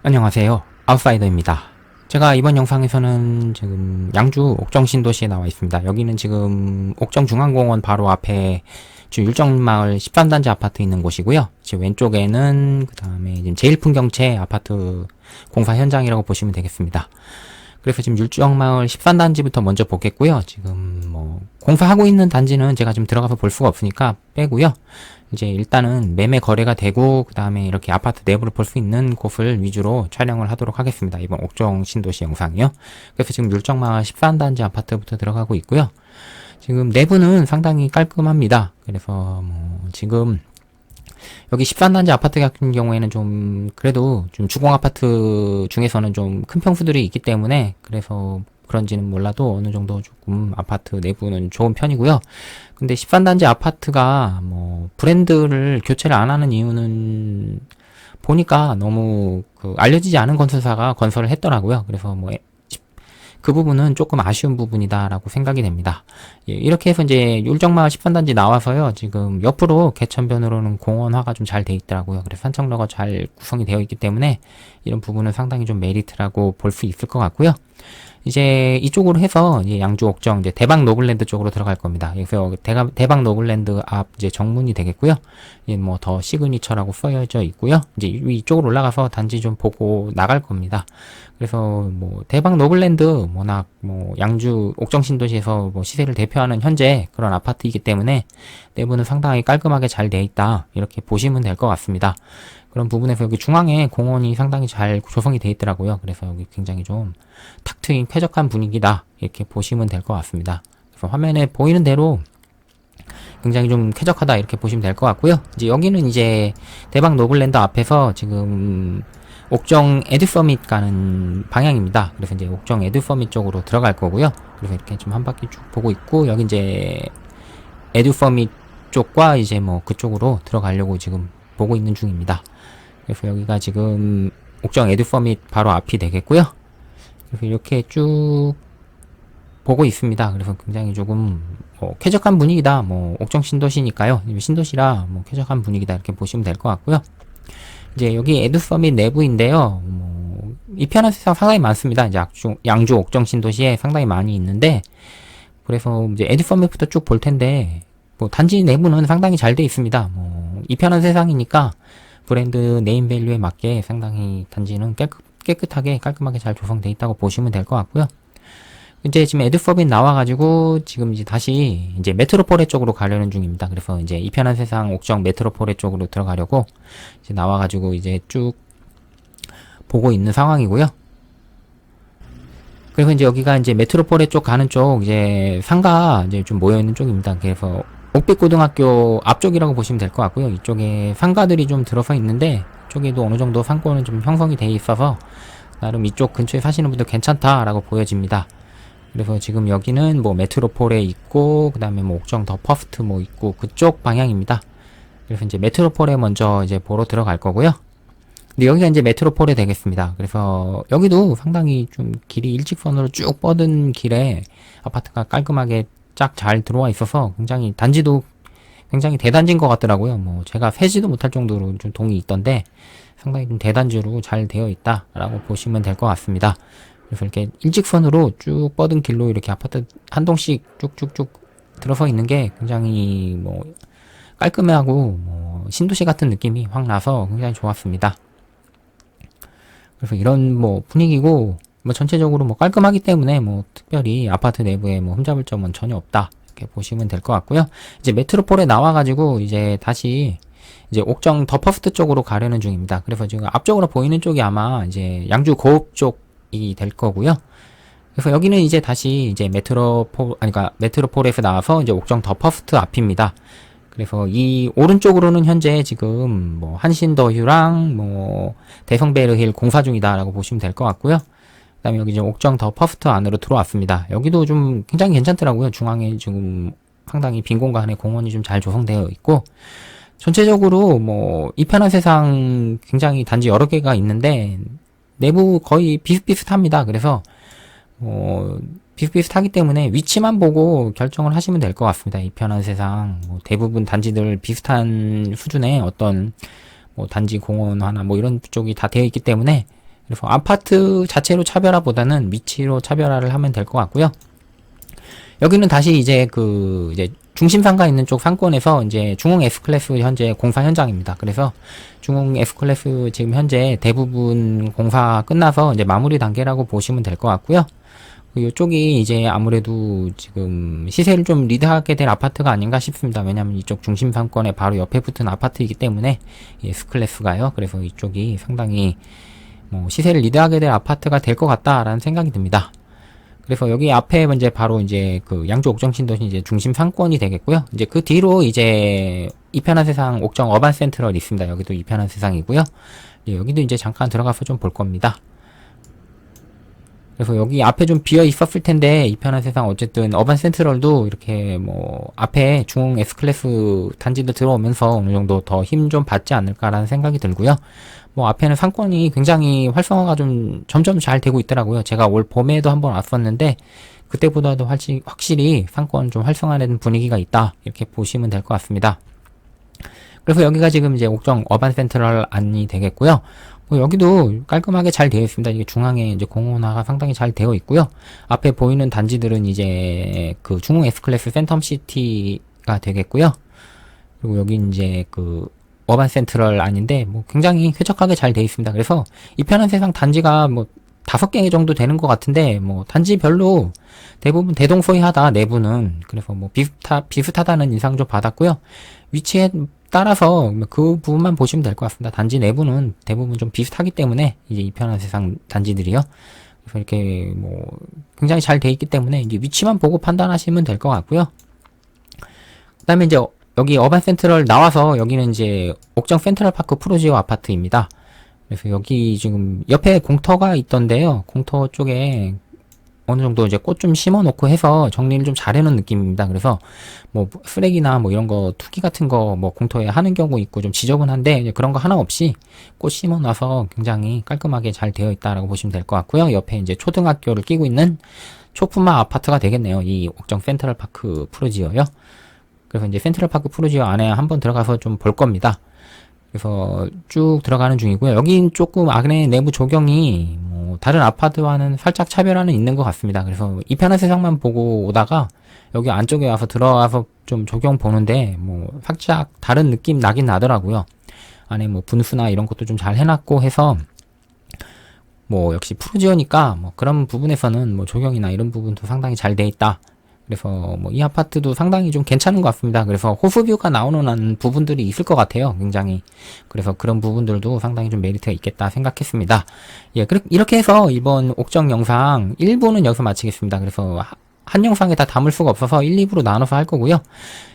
안녕하세요. 아웃사이더입니다. 제가 이번 영상에서는 지금 양주 옥정 신도시에 나와 있습니다. 여기는 지금 옥정 중앙공원 바로 앞에 주 율정마을 13단지 아파트 있는 곳이고요. 지금 왼쪽에는 그 다음에 지금 제일풍경채 아파트 공사 현장이라고 보시면 되겠습니다. 그래서 지금 율정마을 13단지부터 먼저 보겠고요. 지금 뭐 공사하고 있는 단지는 제가 지금 들어가서 볼 수가 없으니까 빼고요. 이제 일단은 매매 거래가 되고 그 다음에 이렇게 아파트 내부를 볼 수 있는 곳을 위주로 촬영을 하도록 하겠습니다. 이번 옥정 신도시 영상이요. 그래서 지금 율정마을 13단지 아파트부터 들어가고 있고요. 지금 내부는 상당히 깔끔합니다. 그래서 뭐 지금 여기 13단지 아파트 같은 경우에는 좀 그래도 좀 주공 아파트 중에서는 좀 큰 평수들이 있기 때문에 그래서 그런지는 몰라도 어느 정도 조금 아파트 내부는 좋은 편이고요. 근데 13단지 아파트가 뭐 브랜드를 교체를 안 하는 이유는 보니까 너무 그 알려지지 않은 건설사가 건설을 했더라고요. 그래서 뭐 그 부분은 조금 아쉬운 부분이다라고 생각이 됩니다. 예, 이렇게 해서 이제 율정마을 13단지 나와서요. 지금 옆으로 개천변으로는 공원화가 좀 잘 돼 있더라고요. 그래서 산책로가 잘 구성이 되어 있기 때문에 이런 부분은 상당히 좀 메리트라고 볼 수 있을 것 같고요. 이제 이쪽으로 해서 이제 양주 옥정 이제 대박 노블랜드 쪽으로 들어갈 겁니다. 그래서 대가, 대박 노블랜드 앞 이제 정문이 되겠고요. 뭐 더 시그니처라고 써져 있고요. 이제 이쪽으로 올라가서 단지 좀 보고 나갈 겁니다. 그래서 뭐 대박 노블랜드 워낙 뭐 양주 옥정 신도시에서 뭐 시세를 대표하는 현재 그런 아파트이기 때문에 내부는 상당히 깔끔하게 잘 돼 있다 이렇게 보시면 될 것 같습니다. 그런 부분에서 여기 중앙에 공원이 상당히 잘 조성이 돼 있더라고요. 그래서 여기 굉장히 좀 탁 트인 쾌적한 분위기다 이렇게 보시면 될 것 같습니다. 그래서 화면에 보이는 대로 굉장히 좀 쾌적하다 이렇게 보시면 될 것 같고요. 이제 여기는 이제 대박 노블랜드 앞에서 지금 옥정 에드서밋 가는 방향입니다. 그래서 이제 옥정 에드서밋 쪽으로 들어갈 거고요. 그래서 이렇게 좀 한 바퀴 쭉 보고 있고 여기 이제 에드서밋 쪽과 이제 뭐 그쪽으로 들어가려고 지금 보고 있는 중입니다. 그래서 여기가 지금 옥정 에드서밋 바로 앞이 되겠고요. 그래서 이렇게 쭉 보고 있습니다. 그래서 굉장히 조금 뭐 쾌적한 분위기다. 뭐 옥정 신도시니까요. 신도시라 뭐 쾌적한 분위기다 이렇게 보시면 될 것 같고요. 이제 여기 에드 서밋 내부인데요. 뭐 이편한 세상 상당히 많습니다. 이제 양주, 양주 옥정 신도시에 상당히 많이 있는데 그래서 이제 에드 서밋부터 쭉 볼 텐데 뭐 단지 내부는 상당히 잘 돼 있습니다. 뭐 이편한 세상이니까 브랜드 네임 밸류에 맞게 상당히 단지는 깨끗, 깨끗하게 깔끔하게 잘 조성돼 있다고 보시면 될 것 같고요. 이제 지금 에드서밋 나와가지고 지금 이제 다시 이제 메트로폴레 쪽으로 가려는 중입니다. 그래서 이제 이편한 세상 옥정 메트로폴레 쪽으로 들어가려고 이제 나와가지고 이제 쭉 보고 있는 상황이고요. 그래서 이제 여기가 이제 메트로폴레 쪽 가는 쪽 이제 상가 이제 좀 모여 있는 쪽입니다. 그래서 옥빛고등학교 앞쪽이라고 보시면 될 것 같고요. 이쪽에 상가들이 좀 들어서 있는데 이쪽에도 어느 정도 상권은 좀 형성이 돼 있어서 나름 이쪽 근처에 사시는 분들 괜찮다라고 보여집니다. 그래서 지금 여기는 뭐 메트로폴에 있고 그 다음에 뭐 옥정 더 퍼스트 뭐 있고 그쪽 방향입니다. 그래서 이제 메트로폴에 먼저 이제 보러 들어갈 거고요. 근데 여기가 이제 메트로폴에 되겠습니다. 그래서 여기도 상당히 좀 길이 일직선으로 쭉 뻗은 길에 아파트가 깔끔하게 쫙 잘 들어와 있어서 굉장히 단지도 굉장히 대단지인 것 같더라고요. 뭐 제가 세지도 못할 정도로 좀 동이 있던데 상당히 좀 대단지로 잘 되어 있다라고 보시면 될 것 같습니다. 그래서 이렇게 일직선으로 쭉 뻗은 길로 이렇게 아파트 한 동씩 쭉쭉쭉 들어서 있는 게 굉장히 뭐 깔끔하고 뭐 신도시 같은 느낌이 확 나서 굉장히 좋았습니다. 그래서 이런 뭐 분위기고 뭐 전체적으로 뭐 깔끔하기 때문에 뭐 특별히 아파트 내부에 뭐 흠잡을 점은 전혀 없다 이렇게 보시면 될 것 같고요. 이제 메트로폴에 나와가지고 이제 다시 이제 옥정 더 퍼스트 쪽으로 가려는 중입니다. 그래서 지금 앞쪽으로 보이는 쪽이 아마 이제 양주 고읍 쪽이 될 거고요. 그래서 여기는 이제 다시 이제 메트로폴 아니 그러니까 메트로폴에서 나와서 이제 옥정 더 퍼스트 앞입니다. 그래서 이 오른쪽으로는 현재 지금 뭐 한신더휴랑 뭐 대성베르힐 공사 중이다라고 보시면 될 것 같고요. 그 다음에 여기 이제 옥정 더 퍼스트 안으로 들어왔습니다. 여기도 좀 굉장히 괜찮더라고요. 중앙에 지금 상당히 빈 공간에 공원이 좀 잘 조성되어 있고 전체적으로 뭐 이편한 세상 굉장히 단지 여러 개가 있는데 내부 거의 비슷비슷합니다. 그래서 뭐 비슷비슷하기 때문에 위치만 보고 결정을 하시면 될 것 같습니다. 이편한 세상 뭐 대부분 단지들 비슷한 수준의 어떤 뭐 단지 공원 하나 뭐 이런 쪽이 다 되어 있기 때문에 그래서 아파트 자체로 차별화보다는 위치로 차별화를 하면 될 것 같고요. 여기는 다시 이제 그 이제 중심 상가 있는 쪽 상권에서 이제 중흥 S 클래스 현재 공사 현장입니다. 그래서 중흥 S 클래스 지금 현재 대부분 공사 끝나서 이제 마무리 단계라고 보시면 될 것 같고요. 이쪽이 이제 아무래도 지금 시세를 좀 리드하게 될 아파트가 아닌가 싶습니다. 왜냐하면 이쪽 중심 상권에 바로 옆에 붙은 아파트이기 때문에 이 S 클래스가요. 그래서 이쪽이 상당히 뭐 시세를 리드하게 될 아파트가 될 것 같다라는 생각이 듭니다. 그래서 여기 앞에 이제 바로 이제 그 양주 옥정 신도시 이제 중심 상권이 되겠고요. 이제 그 뒤로 이제 이편한 세상 옥정 어반 센트럴 있습니다. 여기도 이편한 세상이고요. 예, 여기도 이제 잠깐 들어가서 좀 볼 겁니다. 그래서 여기 앞에 좀 비어 있었을 텐데 이 편한 세상 어쨌든 어반 센트럴도 이렇게 뭐 앞에 중흥 S 클래스 단지들 들어오면서 어느 정도 더 힘 좀 받지 않을까라는 생각이 들고요. 뭐 앞에는 상권이 굉장히 활성화가 좀 점점 잘 되고 있더라고요. 제가 올 봄에도 한번 왔었는데 그때보다도 확실히, 확실히 상권 좀 활성화된 분위기가 있다 이렇게 보시면 될 것 같습니다. 그래서 여기가 지금 이제 옥정 어반 센트럴 안이 되겠고요. 뭐 여기도 깔끔하게 잘 되어 있습니다. 이게 중앙에 이제 공원화가 상당히 잘 되어 있고요. 앞에 보이는 단지들은 이제 그 중흥 S 클래스 센텀 시티가 되겠고요. 그리고 여기 이제 그 어반 센트럴 아닌데 뭐 굉장히 쾌적하게 잘 되어 있습니다. 그래서 이 편한 세상 단지가 뭐 다섯 개 정도 되는 것 같은데 뭐 단지별로 대부분 대동소이하다 내부는 그래서 뭐 비슷하 비슷하다는 인상 좀 받았고요. 위치에 따라서 그 부분만 보시면 될 것 같습니다. 단지 내부는 대부분 좀 비슷하기 때문에 이제 이 편한 세상 단지들이요. 그래서 이렇게 뭐 굉장히 잘 돼 있기 때문에 이제 위치만 보고 판단하시면 될 것 같고요. 그다음에 이제 여기 어반 센트럴 나와서 여기는 이제 옥정 센트럴 파크 프로지오 아파트입니다. 그래서 여기 지금 옆에 공터가 있던데요. 공터 쪽에 어느 정도 이제 꽃 좀 심어 놓고 해서 정리를 좀 잘 해 놓은 느낌입니다. 그래서 뭐 쓰레기나 뭐 이런 거 투기 같은 거 뭐 공터에 하는 경우 있고 좀 지저분한데 그런 거 하나 없이 꽃 심어 놔서 굉장히 깔끔하게 잘 되어 있다라고 보시면 될 것 같고요. 옆에 이제 초등학교를 끼고 있는 초품화 아파트가 되겠네요. 이 옥정 센트럴 파크 프로지오요. 그래서 이제 센트럴 파크 프로지오 안에 한번 들어가서 좀 볼 겁니다. 그래서 쭉 들어가는 중이고요. 여긴 조금 안에 내부 조경이 뭐 다른 아파트와는 살짝 차별화는 있는 것 같습니다. 그래서 이 편한 세상만 보고 오다가 여기 안쪽에 와서 들어와서 좀 조경 보는데 뭐 살짝 다른 느낌 나긴 나더라고요. 안에 뭐 분수나 이런 것도 좀 잘 해놨고 해서 뭐 역시 프로지오니까 뭐 그런 부분에서는 뭐 조경이나 이런 부분도 상당히 잘 돼 있다. 그래서 뭐 이 아파트도 상당히 좀 괜찮은 것 같습니다. 그래서 호수뷰가 나오는 부분들이 있을 것 같아요. 굉장히. 그래서 그런 부분들도 상당히 좀 메리트가 있겠다 생각했습니다. 예, 이렇게 해서 이번 옥정 영상 1부는 여기서 마치겠습니다. 그래서 한 영상에 다 담을 수가 없어서 1, 2부로 나눠서 할 거고요.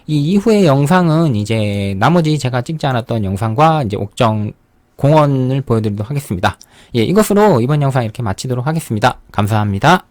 이 이후의 영상은 이제 나머지 제가 찍지 않았던 영상과 이제 옥정 공원을 보여드리도록 하겠습니다. 예, 이것으로 이번 영상 이렇게 마치도록 하겠습니다. 감사합니다.